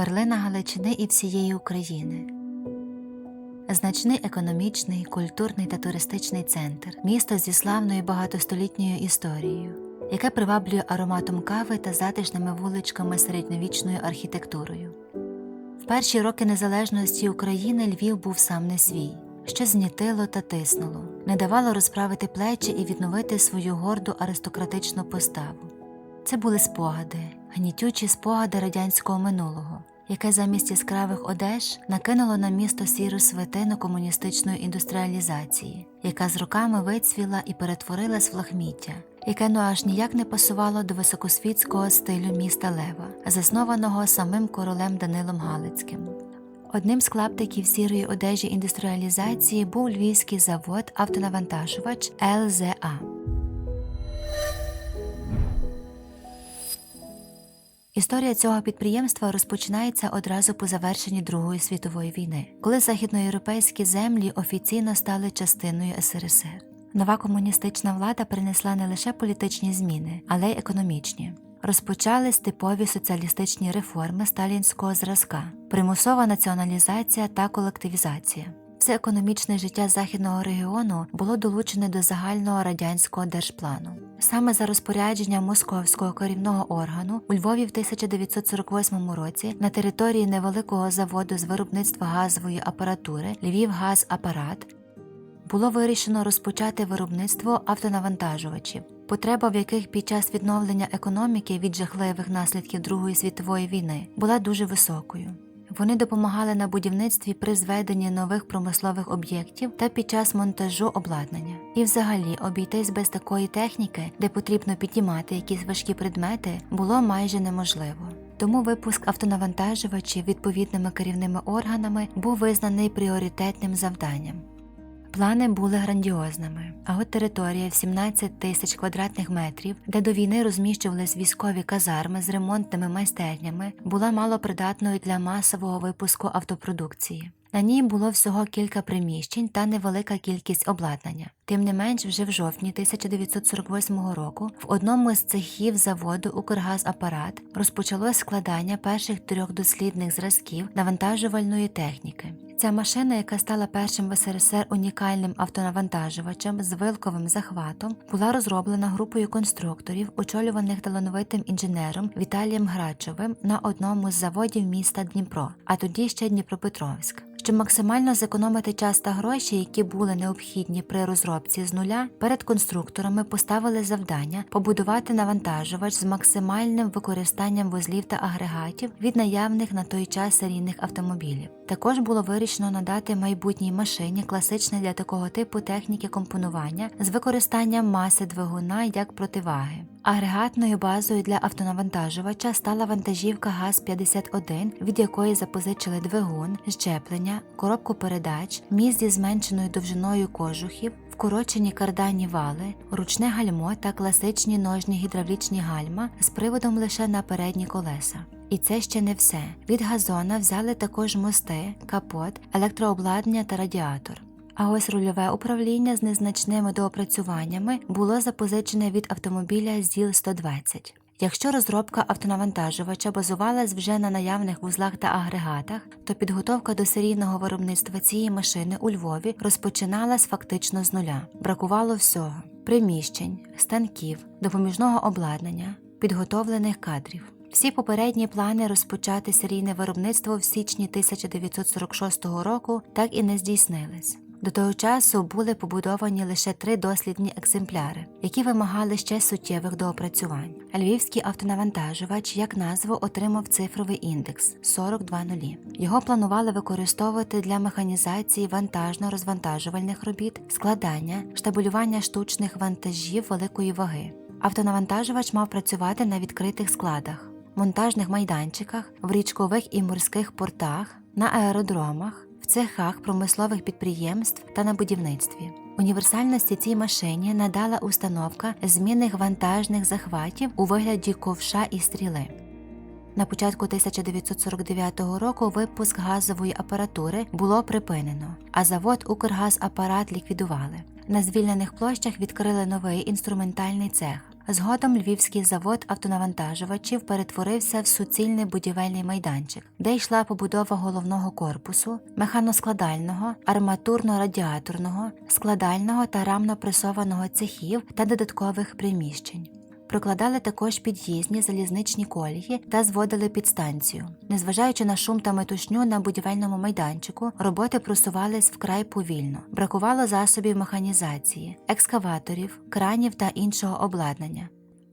перлина Галичини і всієї України. Значний економічний, культурний та туристичний центр, місто зі славною багатостолітньою історією, яке приваблює ароматом кави та затишними вуличками середньовічною архітектурою. В перші роки незалежності України Львів був сам не свій, що знітило та тиснуло, не давало розправити плечі і відновити свою горду аристократичну поставу. Це були спогади, гнітючі спогади радянського минулого, яке замість яскравих одеж накинуло на місто сіру свитину комуністичної індустріалізації, яка з роками вицвіла і перетворилась в лахміття, яке ну аж ніяк не пасувало до високосвітського стилю міста Лева, заснованого самим королем Данилом Галицьким. Одним з клаптиків сірої одежі індустріалізації був львівський завод автонавантажувач ЛЗА. Історія цього підприємства розпочинається одразу по завершенні Другої світової війни, коли західноєвропейські землі офіційно стали частиною СРСР. Нова комуністична влада принесла не лише політичні зміни, але й економічні. Розпочались типові соціалістичні реформи сталінського зразка, примусова націоналізація та колективізація. Все економічне життя західного регіону було долучене до загального радянського держплану. Саме за розпорядженням московського керівного органу у Львові в 1948 році на території невеликого заводу з виробництва газової апаратури Львівгазапарат було вирішено розпочати виробництво автонавантажувачів, потреба в яких під час відновлення економіки від жахливих наслідків Другої світової війни була дуже високою. Вони допомагали на будівництві при зведенні нових промислових об'єктів та під час монтажу обладнання. І взагалі обійтись без такої техніки, де потрібно підіймати якісь важкі предмети, було майже неможливо. Тому випуск автонавантажувачів відповідними керівними органами був визнаний пріоритетним завданням. Плани були грандіозними, а от територія в 17 тисяч квадратних метрів, де до війни розміщувались військові казарми з ремонтними майстернями, була малопридатною для масового випуску автопродукції. На ній було всього кілька приміщень та невелика кількість обладнання. Тим не менш, вже в жовтні 1948 року в одному з цехів заводу Укргазапарат розпочалось складання перших трьох дослідних зразків навантажувальної техніки. Ця машина, яка стала першим в СРСР унікальним автонавантажувачем з вилковим захватом, була розроблена групою конструкторів, очолюваних талановитим інженером Віталієм Грачовим на одному з заводів міста Дніпро, а тоді ще Дніпропетровськ. Щоб максимально зекономити час та гроші, які були необхідні при розробці з нуля, перед конструкторами поставили завдання побудувати навантажувач з максимальним використанням вузлів та агрегатів від наявних на той час серійних автомобілів. Також було вирішено надати майбутній машині класичне для такого типу техніки компонування з використанням маси двигуна як противаги. Агрегатною базою для автонавантажувача стала вантажівка ГАЗ-51, від якої запозичили двигун, щеплення, коробку передач, міст зі зменшеною довжиною кожухів, вкорочені карданні вали, ручне гальмо та класичні ножні гідравлічні гальма з приводом лише на передні колеса. І це ще не все. Від газона взяли також мости, капот, електрообладнання та радіатор. А ось рульове управління з незначними доопрацюваннями було запозичене від автомобіля ЗІЛ-120. Якщо розробка автонавантажувача базувалась вже на наявних вузлах та агрегатах, то підготовка до серійного виробництва цієї машини у Львові розпочиналась фактично з нуля. Бракувало всього: приміщень, станків, допоміжного обладнання, підготовлених кадрів. Всі попередні плани розпочати серійне виробництво в січні 1946 року так і не здійснились. До того часу були побудовані лише три дослідні екземпляри, які вимагали ще суттєвих доопрацювань. Львівський автонавантажувач як назву отримав цифровий індекс 42.0. Його планували використовувати для механізації вантажно-розвантажувальних робіт, складання, штабулювання штучних вантажів великої ваги. Автонавантажувач мав працювати на відкритих складах, монтажних майданчиках, в річкових і морських портах, на аеродромах цехах промислових підприємств та на будівництві. Універсальності цій машині надала установка змінних вантажних захватів у вигляді ковша і стріли. На початку 1949 року випуск газової апаратури було припинено, а завод Укргазапарат ліквідували. На звільнених площах відкрили новий інструментальний цех. Згодом львівський завод автонавантажувачів перетворився в суцільний будівельний майданчик, де йшла побудова головного корпусу, механоскладального, арматурно-радіаторного, складального та рамно-пресованого цехів та додаткових приміщень. Прокладали також під'їзні залізничні колії та зводили підстанцію. Незважаючи на шум та метушню на будівельному майданчику, роботи просувались вкрай повільно. Бракувало засобів механізації, екскаваторів, кранів та іншого обладнання.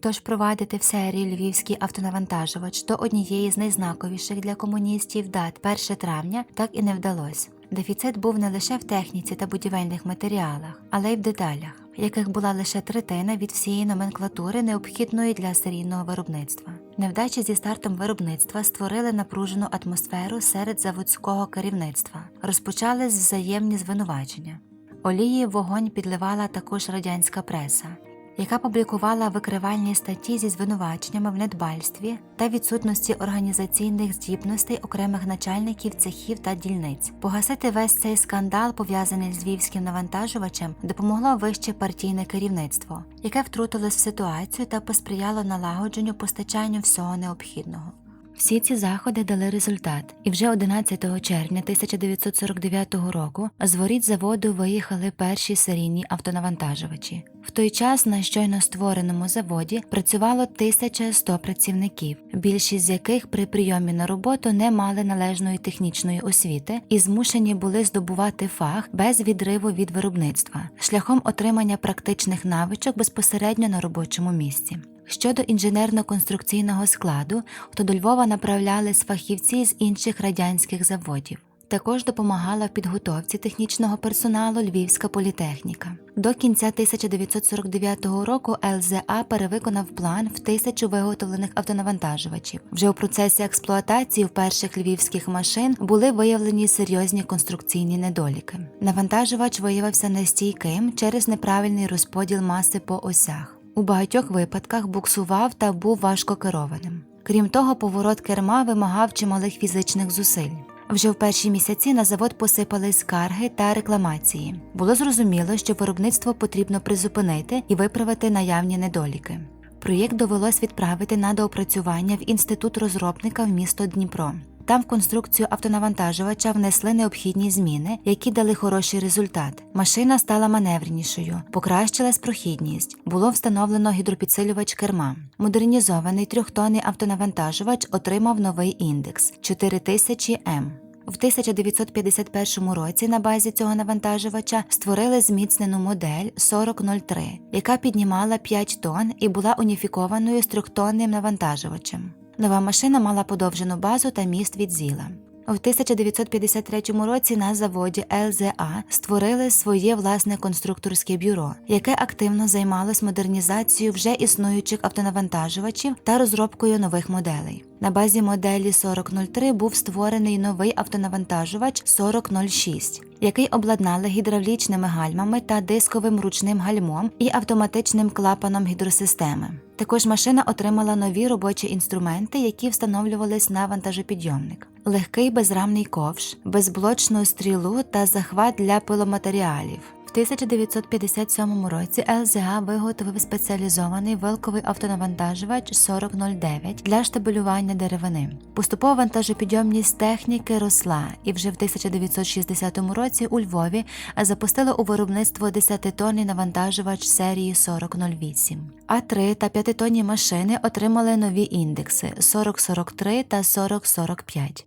Тож провадити в серії львівський автонавантажувач до однієї з найзнаковіших для комуністів дат 1 травня так і не вдалося. Дефіцит був не лише в техніці та будівельних матеріалах, але й в деталях, яких була лише третина від всієї номенклатури, необхідної для серійного виробництва. Невдачі зі стартом виробництва створили напружену атмосферу серед заводського керівництва, розпочались взаємні звинувачення. Олії вогонь підливала також радянська преса, яка публікувала викривальні статті зі звинуваченнями в недбальстві та відсутності організаційних здібностей окремих начальників цехів та дільниць. Погасити весь цей скандал, пов'язаний з львівським навантажувачем, допомогло вище партійне керівництво, яке втрутилось в ситуацію та посприяло налагодженню постачанню всього необхідного. Всі ці заходи дали результат, і вже 11 червня 1949 року з воріт заводу виїхали перші серійні автонавантажувачі. В той час на щойно створеному заводі працювало 1100 працівників, більшість з яких при прийомі на роботу не мали належної технічної освіти і змушені були здобувати фах без відриву від виробництва, шляхом отримання практичних навичок безпосередньо на робочому місці. Щодо інженерно-конструкційного складу, то до Львова направлялись фахівці з інших радянських заводів. Також допомагала в підготовці технічного персоналу Львівська політехніка. До кінця 1949 року ЛЗА перевиконав план в тисячу виготовлених автонавантажувачів. Вже у процесі експлуатації в перших львівських машин були виявлені серйозні конструкційні недоліки. Навантажувач виявився нестійким через неправильний розподіл маси по осях. У багатьох випадках буксував та був важко керованим. Крім того, поворот керма вимагав чималих фізичних зусиль. Вже в перші місяці на завод посипались скарги та рекламації. Було зрозуміло, що виробництво потрібно призупинити і виправити наявні недоліки. Проєкт довелось відправити на доопрацювання в інститут розробника в місто Дніпро. Там в конструкцію автонавантажувача внесли необхідні зміни, які дали хороший результат. Машина стала маневренішою, покращилась прохідність, було встановлено гідропідсилювач керма. Модернізований трьохтонний автонавантажувач отримав новий індекс 4000 М. В 1951 році на базі цього навантажувача створили зміцнену модель 4003, яка піднімала 5 тонн і була уніфікованою з трьохтонним навантажувачем. Нова машина мала подовжену базу та міст від зіла. У 1953 році на заводі ЛЗА створили своє власне конструкторське бюро, яке активно займалось модернізацією вже існуючих автонавантажувачів та розробкою нових моделей. На базі моделі 4003 був створений новий автонавантажувач 4006, який обладнали гідравлічними гальмами та дисковим ручним гальмом і автоматичним клапаном гідросистеми. Також машина отримала нові робочі інструменти, які встановлювались на вантажопідйомник. Легкий безрамний ковш, безблочну стрілу та захват для пиломатеріалів. В 1957 році ЛЗА виготовив спеціалізований велковий автонавантажувач 4009 для штабелювання деревини. Поступово вантажопідйомність техніки росла, і вже в 1960 році у Львові запустили у виробництво 10-тонний навантажувач серії 4008. А 3 та 5-тонні машини отримали нові індекси 4043 та 4045.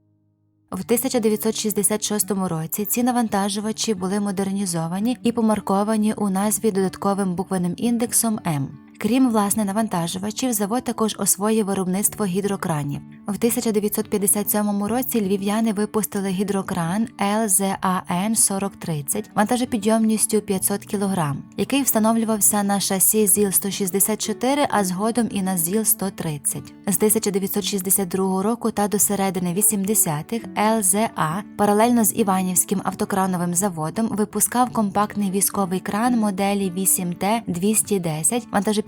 В 1966 році ці навантажувачі були модернізовані і помарковані у назві додатковим буквеним індексом М. Крім власне навантажувачів, завод також освоїв виробництво гідрокранів. В 1957 році львів'яни випустили гідрокран LZAN 4030 вантажопідйомністю 500 кг, який встановлювався на шасі ЗІЛ-164, а згодом і на ЗІЛ-130. З 1962 року та до середини 80-х ЛЗА паралельно з Іванівським автокрановим заводом випускав компактний військовий кран моделі 8Т-210 вантажопідйомністю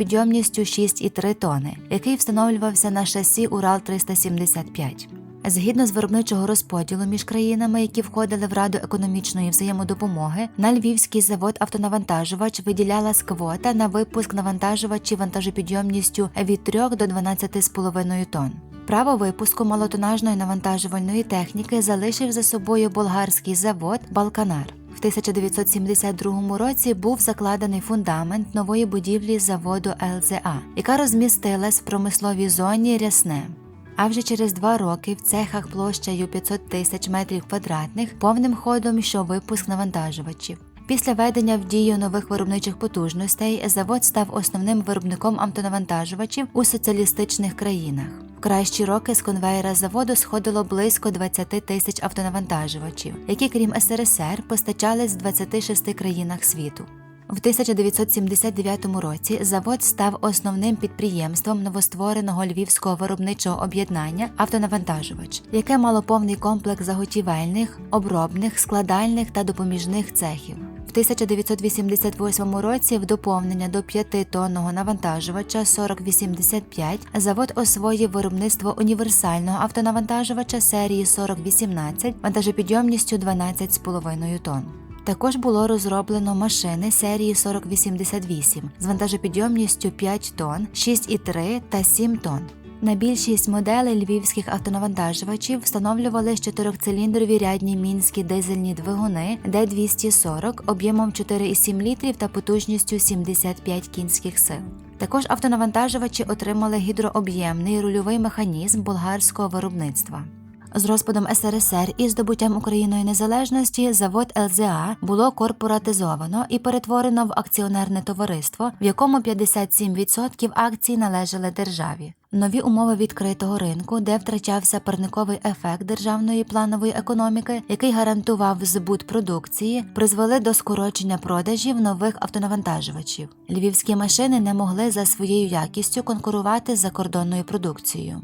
6,3 тони, який встановлювався на шасі Урал 375. Згідно з виробничого розподілу між країнами, які входили в Раду економічної взаємодопомоги, на Львівський завод автонавантажувач виділялась квота на випуск навантажувачів вантажопідйомністю від 3 до 12,5 тонн. Право випуску малотонажної навантажувальної техніки залишив за собою болгарський завод Балканар. В 1972 році був закладений фундамент нової будівлі заводу ЛЗА, яка розмістилась в промисловій зоні Рясне. А вже через два роки в цехах площею 500 тисяч метрів квадратних повним ходом йшов випуск навантажувачів. Після введення в дію нових виробничих потужностей завод став основним виробником автонавантажувачів у соціалістичних країнах. В кращі роки з конвейера заводу сходило близько 20 тисяч автонавантажувачів, які, крім СРСР, постачались в 26 країнах світу. В 1979 році завод став основним підприємством новоствореного львівського виробничого об'єднання Автонавантажувач, яке мало повний комплекс заготівельних, обробних, складальних та допоміжних цехів. В 1988 році в доповнення до 5-тонного навантажувача 4085 завод освоїв виробництво універсального автонавантажувача серії 4018 вантажопідйомністю 12,5 тонн. Також було розроблено машини серії 4088 з вантажопідйомністю 5 тонн, 6,3 та 7 тонн. На більшість моделей львівських автонавантажувачів встановлювали чотирьохциліндрові рядні мінські дизельні двигуни Д240 об'ємом 4,7 літрів та потужністю 75 кінських сил. Також автонавантажувачі отримали гідрооб'ємний рульовий механізм болгарського виробництва. З розпадом СРСР і здобуттям Україною незалежності завод ЛЗА було корпоратизовано і перетворено в акціонерне товариство, в якому 57% акцій належали державі. Нові умови відкритого ринку, де втрачався парниковий ефект державної планової економіки, який гарантував збут продукції, призвели до скорочення продажів нових автонавантажувачів. Львівські машини не могли за своєю якістю конкурувати з закордонною продукцією.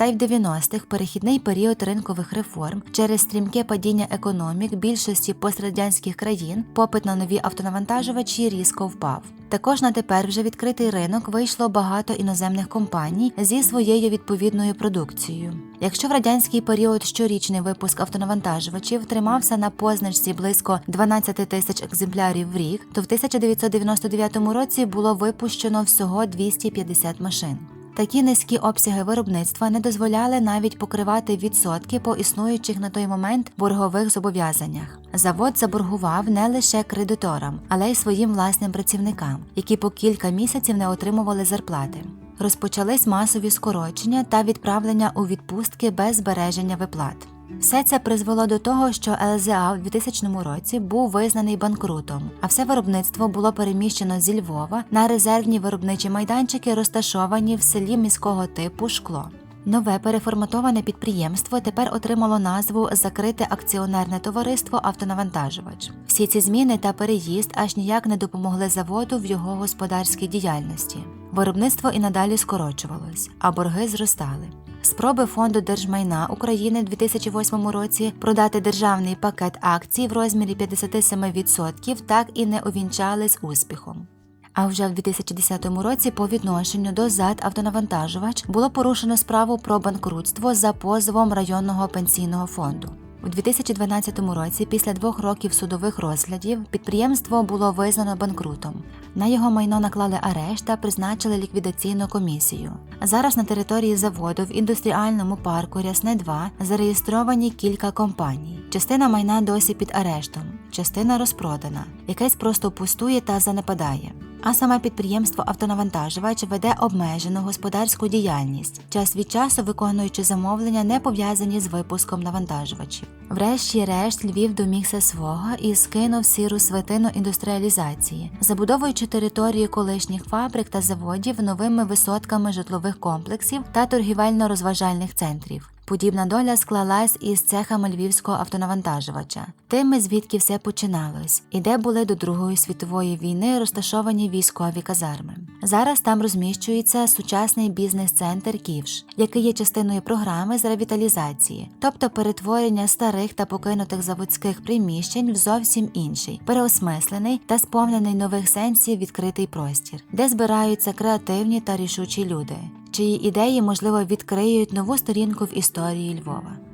Та й в 90-х перехідний період ринкових реформ через стрімке падіння економік більшості пострадянських країн попит на нові автонавантажувачі різко впав. Також на тепер вже відкритий ринок вийшло багато іноземних компаній зі своєю відповідною продукцією. Якщо в радянський період щорічний випуск автонавантажувачів тримався на позначці близько 12 тисяч екземплярів в рік, то в 1999 році було випущено всього 250 машин. Такі низькі обсяги виробництва не дозволяли навіть покривати відсотки по існуючих на той момент боргових зобов'язаннях. Завод заборгував не лише кредиторам, але й своїм власним працівникам, які по кілька місяців не отримували зарплати. Розпочались масові скорочення та відправлення у відпустки без збереження виплат. Все це призвело до того, що ЛЗА в 2000 році був визнаний банкрутом, а все виробництво було переміщено зі Львова на резервні виробничі майданчики, розташовані в селі міського типу Шкло. Нове переформатоване підприємство тепер отримало назву Закрите акціонерне товариство Автонавантажувач. Всі ці зміни та переїзд аж ніяк не допомогли заводу в його господарській діяльності. Виробництво і надалі скорочувалось, а борги зростали. Спроби фонду держмайна України в 2008 році продати державний пакет акцій в розмірі 57% так і не увінчались успіхом. А вже в 2010 році по відношенню до ЗАД автонавантажувач було порушено справу про банкрутство за позовом районного пенсійного фонду. У 2012 році, після двох років судових розглядів, підприємство було визнано банкрутом. На його майно наклали арешт та призначили ліквідаційну комісію. Зараз на території заводу в індустріальному парку Рясне 2 зареєстровані кілька компаній. Частина майна досі під арештом, частина розпродана, якась просто пустує та занепадає. А саме підприємство автонавантажувач веде обмежену господарську діяльність, час від часу виконуючи замовлення, не пов'язані з випуском навантажувачів. Врешті-решт Львів домігся свого і скинув сіру свитину індустріалізації, забудовуючи території колишніх фабрик та заводів новими висотками житлових комплексів та торгівельно-розважальних центрів. Подібна доля склалась із цехами львівського автонавантажувача, тими, звідки все починалось, і де були до Другої світової війни розташовані військові казарми. Зараз там розміщується сучасний бізнес-центр Ківш, який є частиною програми з ревіталізації, тобто перетворення старих та покинутих заводських приміщень в зовсім інший, переосмислений та сповнений нових сенсів відкритий простір, де збираються креативні та рішучі люди чиї ідеї, можливо, відкриють нову сторінку в історії Львова.